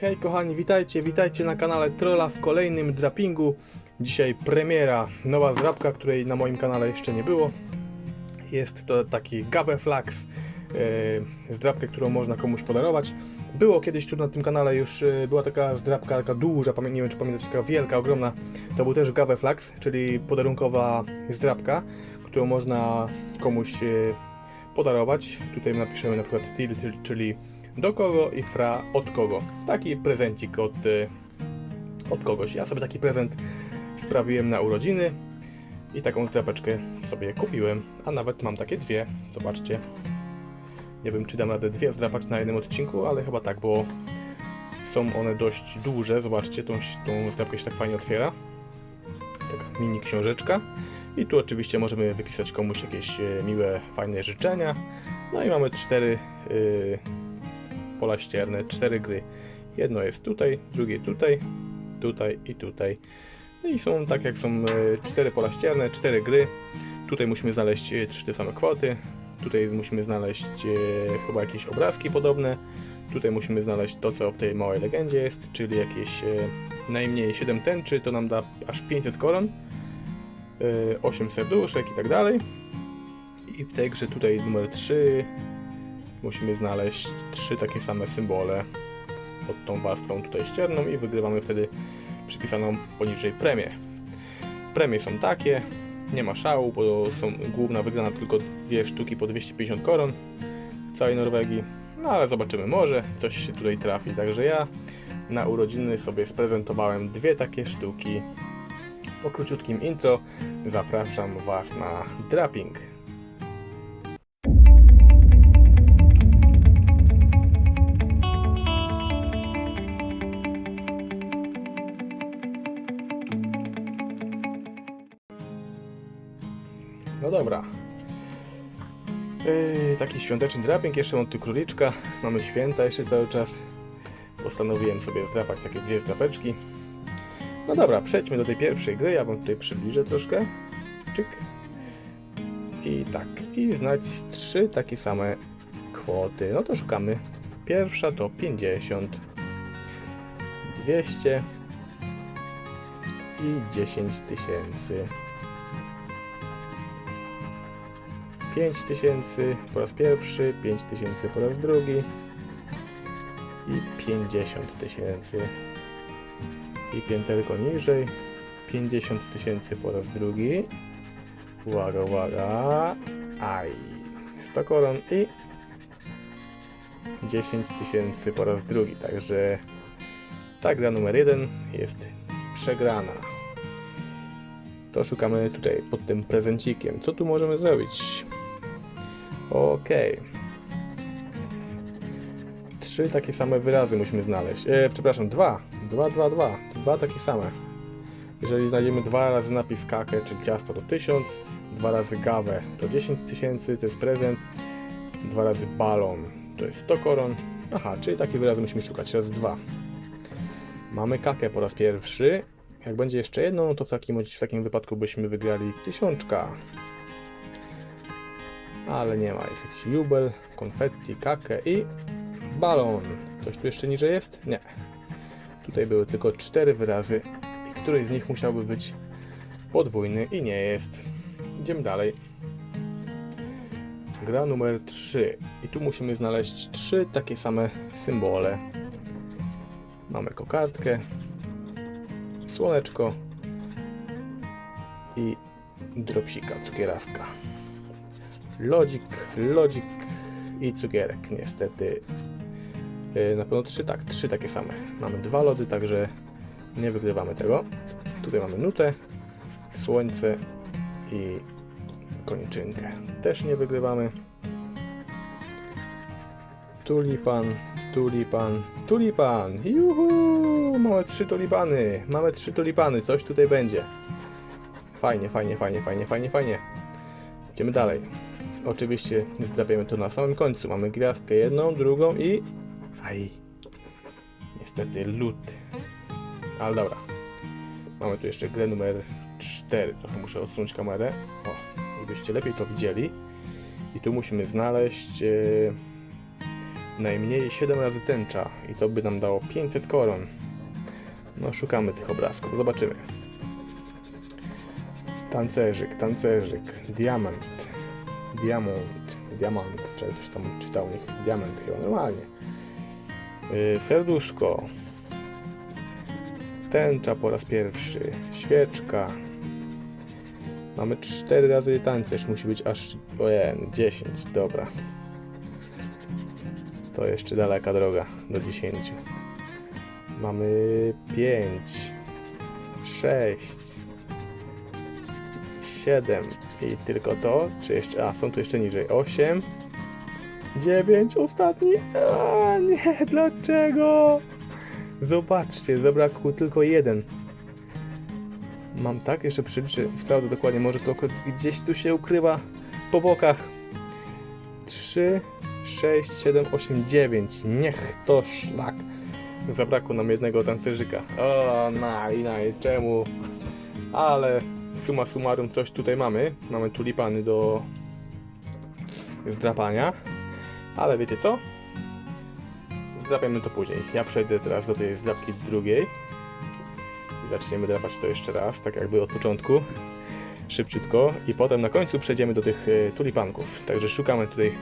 Hej kochani, witajcie, witajcie na kanale Trolla w kolejnym drapingu. Dzisiaj premiera, nowa zdrapka, której na moim kanale jeszcze nie było. Jest to taki Gabeflax, yy, zdrapkę, którą można komuś podarować. Było kiedyś tu na tym kanale już, yy, była taka zdrapka, taka duża, nie wiem czy pamiętacie, taka wielka, ogromna. To był też Gabeflax, czyli podarunkowa zdrapka, którą można komuś yy, podarować. Tutaj napiszemy na przykład TIL, czyli- czyli do kogo i fra od kogo. Taki prezencik od, y, od kogoś. Ja sobie taki prezent sprawiłem na urodziny i taką zdrapeczkę sobie kupiłem, a nawet mam takie dwie. Zobaczcie. Nie wiem, czy dam radę dwie zdrapać na jednym odcinku, ale chyba tak, bo są one dość duże. Zobaczcie, tą, tą zdrapkę się tak fajnie otwiera. Taka mini książeczka. I tu oczywiście możemy wypisać komuś jakieś e, miłe, fajne życzenia. No i mamy cztery y, pola ścierne, cztery gry. Jedno jest tutaj, drugie tutaj, tutaj i tutaj. No i są tak jak są e, cztery pola ścierne, cztery gry. Tutaj musimy znaleźć e, trzy te same kwoty. Tutaj musimy znaleźć e, chyba jakieś obrazki podobne. Tutaj musimy znaleźć to, co w tej małej legendzie jest, czyli jakieś najmniej 7 tęczy, to nam da aż 500 koron, e, 8 serduszek i tak dalej. I w tej grze tutaj numer 3 musimy znaleźć trzy takie same symbole pod tą warstwą tutaj ścierną i wygrywamy wtedy przypisaną poniżej premię. Premie są takie, nie ma szału, bo są główna wygrana tylko dwie sztuki po 250 koron w całej Norwegii. No ale zobaczymy, może coś się tutaj trafi. Także ja na urodziny sobie sprezentowałem dwie takie sztuki. Po króciutkim intro zapraszam Was na draping. Taki świąteczny draping, jeszcze mam tu króliczka, mamy święta jeszcze cały czas. Postanowiłem sobie zdrapać takie dwie zdrapeczki. No dobra, przejdźmy do tej pierwszej gry, ja wam tutaj przybliżę troszkę. Czyk. I tak, i znać trzy takie same kwoty. No to szukamy. Pierwsza to 50, 200 i 10 tysięcy. 5000 po raz pierwszy, 5000 po raz drugi i 50 tysięcy. I pięterko niżej, 50 tysięcy po raz drugi. Uwaga, uwaga. Aj, 100 koron i 10 tysięcy po raz drugi. Także ta gra numer jeden jest przegrana. To szukamy tutaj pod tym prezencikiem. Co tu możemy zrobić? Okej. Trzy takie same wyrazy musimy znaleźć. E, przepraszam, dwa. Dwa, dwa, dwa. Dwa takie same. Jeżeli znajdziemy dwa razy napis kake, czyli ciasto to 1000, dwa razy gawę to 10 tysięcy, to jest prezent, dwa razy balon to jest 100 koron. Aha, czyli takie wyrazy musimy szukać. Raz, dwa. Mamy kakę po raz pierwszy. Jak będzie jeszcze jedno, no to w takim, w takim wypadku byśmy wygrali tysiączka. Ale nie ma, jest jakiś jubel, konfetti, kakę i balon. Coś tu jeszcze niżej jest? Nie. Tutaj były tylko cztery wyrazy i któryś z nich musiałby być podwójny i nie jest. Idziemy dalej. Gra numer 3. I tu musimy znaleźć trzy takie same symbole. Mamy kokardkę, słoneczko i dropsika, cukieraska. Lodzik, lodzik i cukierek. Niestety yy, na pewno trzy, tak, trzy takie same. Mamy dwa lody, także nie wygrywamy tego. Tutaj mamy nutę, słońce i kończynkę. Też nie wygrywamy. Tulipan, tulipan, tulipan. Juhu! Mamy trzy tulipany. Mamy trzy tulipany. Coś tutaj będzie. Fajnie, fajnie, fajnie, fajnie, fajnie, fajnie. Idziemy dalej. Oczywiście zdrapiamy to na samym końcu. Mamy gwiazdkę jedną, drugą i... Aj. Niestety lód. Ale dobra. Mamy tu jeszcze grę numer 4. Trochę muszę odsunąć kamerę. O, żebyście lepiej to widzieli. I tu musimy znaleźć... e, Najmniej 7 razy tęcza i to by nam dało 500 koron. No szukamy tych obrazków, zobaczymy. Tancerzyk, tancerzyk, diamant, diamont, diamant, czy ktoś tam czytał, niech diament chyba normalnie. Yy, serduszko, tęcza po raz pierwszy, świeczka. Mamy 4 razy tancerz, musi być aż ojej, 10, dobra. To jeszcze daleka droga do 10. Mamy 5, 6, 7 i tylko to, czy jeszcze, a są tu jeszcze niżej, 8, 9, ostatni, a nie, dlaczego? Zobaczcie, zabrakło tylko jeden. Mam tak, jeszcze przeliczę, sprawdzę dokładnie, może to akurat gdzieś tu się ukrywa po bokach. 3, 6, 7, 8, 9. Niech to szlak. Zabrakło nam jednego tancerzyka. O, naj, naj, czemu? Ale suma summarum coś tutaj mamy. Mamy tulipany do zdrapania. Ale wiecie co? Zdrapiamy to później. Ja przejdę teraz do tej zdrapki drugiej. Zaczniemy drapać to jeszcze raz, tak jakby od początku. Szybciutko. I potem na końcu przejdziemy do tych e, tulipanków. Także szukamy tutaj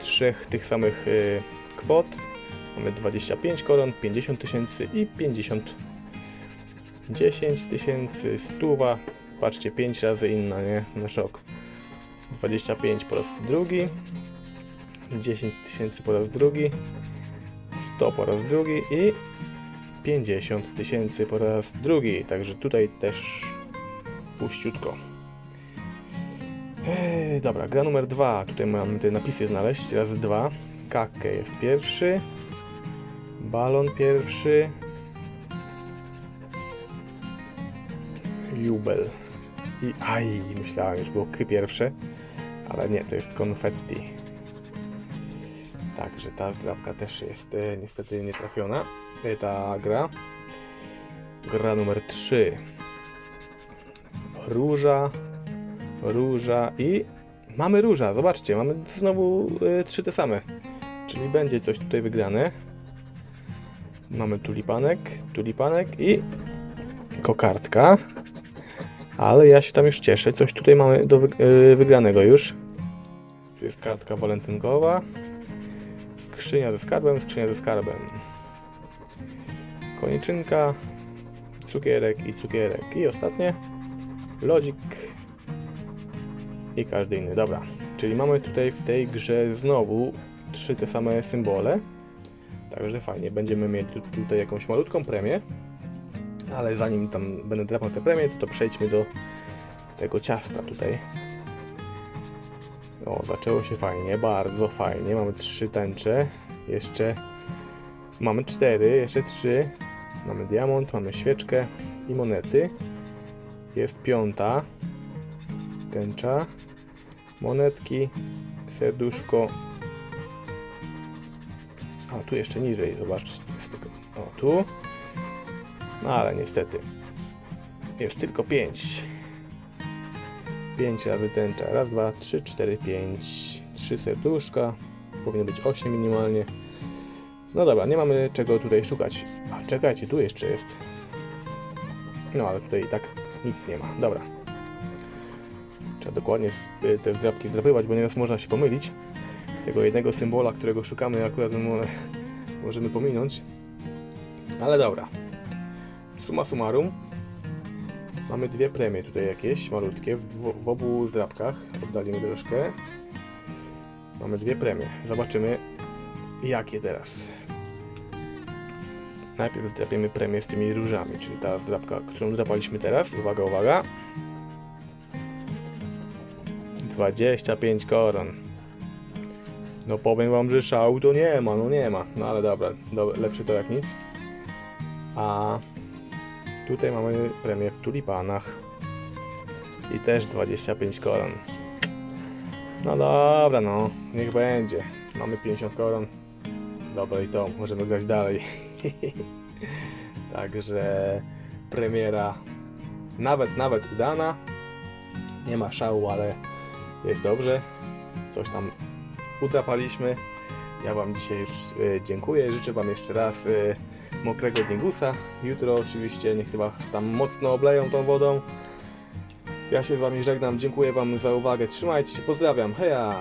trzech tych samych e, kwot. Mamy 25 koron, 50 tysięcy i 50 10 tysięcy, stuwa. Patrzcie, 5 razy inna, nie? Na szok. 25 po raz drugi. 10 tysięcy po raz drugi. 100 po raz drugi i 50 tysięcy po raz drugi. Także tutaj też puściutko. Eee, dobra, gra numer dwa. Tutaj mamy te napisy znaleźć. Raz, dwa. Kake jest pierwszy. Balon pierwszy. Jubel. I aj, myślałem, już było ky pierwsze. Ale nie, to jest konfetti. Także ta zdrabka też jest e, niestety nietrafiona. E, ta gra. Gra numer 3. Róża, róża i mamy róża. Zobaczcie, mamy znowu e, trzy te same. Czyli będzie coś tutaj wygrane. Mamy tulipanek, tulipanek i kokardka. Ale ja się tam już cieszę. Coś tutaj mamy do e, wygranego już. Tu jest kartka walentynkowa. Skrzynia ze skarbem, skrzynia ze skarbem. Koniczynka, cukierek i cukierek. I ostatnie lodzik i każdy inny. Dobra, czyli mamy tutaj w tej grze znowu trzy te same symbole. Także fajnie, będziemy tu, tutaj jakąś malutką premię. Ale zanim tam będę drapał tę premię, to, to przejdźmy do tego ciasta tutaj. O, zaczęło się fajnie, bardzo fajnie. Mamy trzy tęcze. Jeszcze mamy cztery, jeszcze trzy. Mamy diamont, mamy świeczkę i monety. Jest piąta tęcza. Monetki, serduszko. A tu jeszcze niżej, tylko, o, tu. No ale niestety. Jest tylko pięć. 5 razy tęcza. Raz, dwa, trzy, cztery, pięć. Trzy serduszka. Powinno być 8 minimalnie. No dobra, nie mamy czego tutaj szukać. A czekajcie, tu jeszcze jest. No ale tutaj i tak nic nie ma. Dobra. Trzeba dokładnie y, te zdrabki zdrapywać, bo nieraz można się pomylić. Tego jednego symbola, którego szukamy, akurat mo- możemy pominąć. Ale dobra. Suma summarum. Mamy dwie premie tutaj jakieś, malutkie, w, w obu zdrabkach. Oddalimy troszkę. Mamy dwie premie. Zobaczymy, jakie teraz. Najpierw zdrapiemy premię z tymi różami, czyli ta zdrabka, którą zdrapaliśmy teraz. Uwaga, uwaga. 25 koron. No powiem wam, że szału to nie ma, no nie ma. No ale dobra, do, lepsze to jak nic. A Tutaj mamy premię w tulipanach. I też 25 koron. No dobra, no, niech będzie. Mamy 50 koron. Dobra i to, możemy grać dalej. Także premiera nawet, nawet udana. Nie ma szału, ale jest dobrze. Coś tam utrapaliśmy. Ja Wam dzisiaj już e, dziękuję. Życzę Wam jeszcze raz e, mokrego dingusa. Jutro oczywiście niech Was tam mocno obleją tą wodą. Ja się z Wami żegnam. Dziękuję Wam za uwagę. Trzymajcie się. Pozdrawiam. Heja!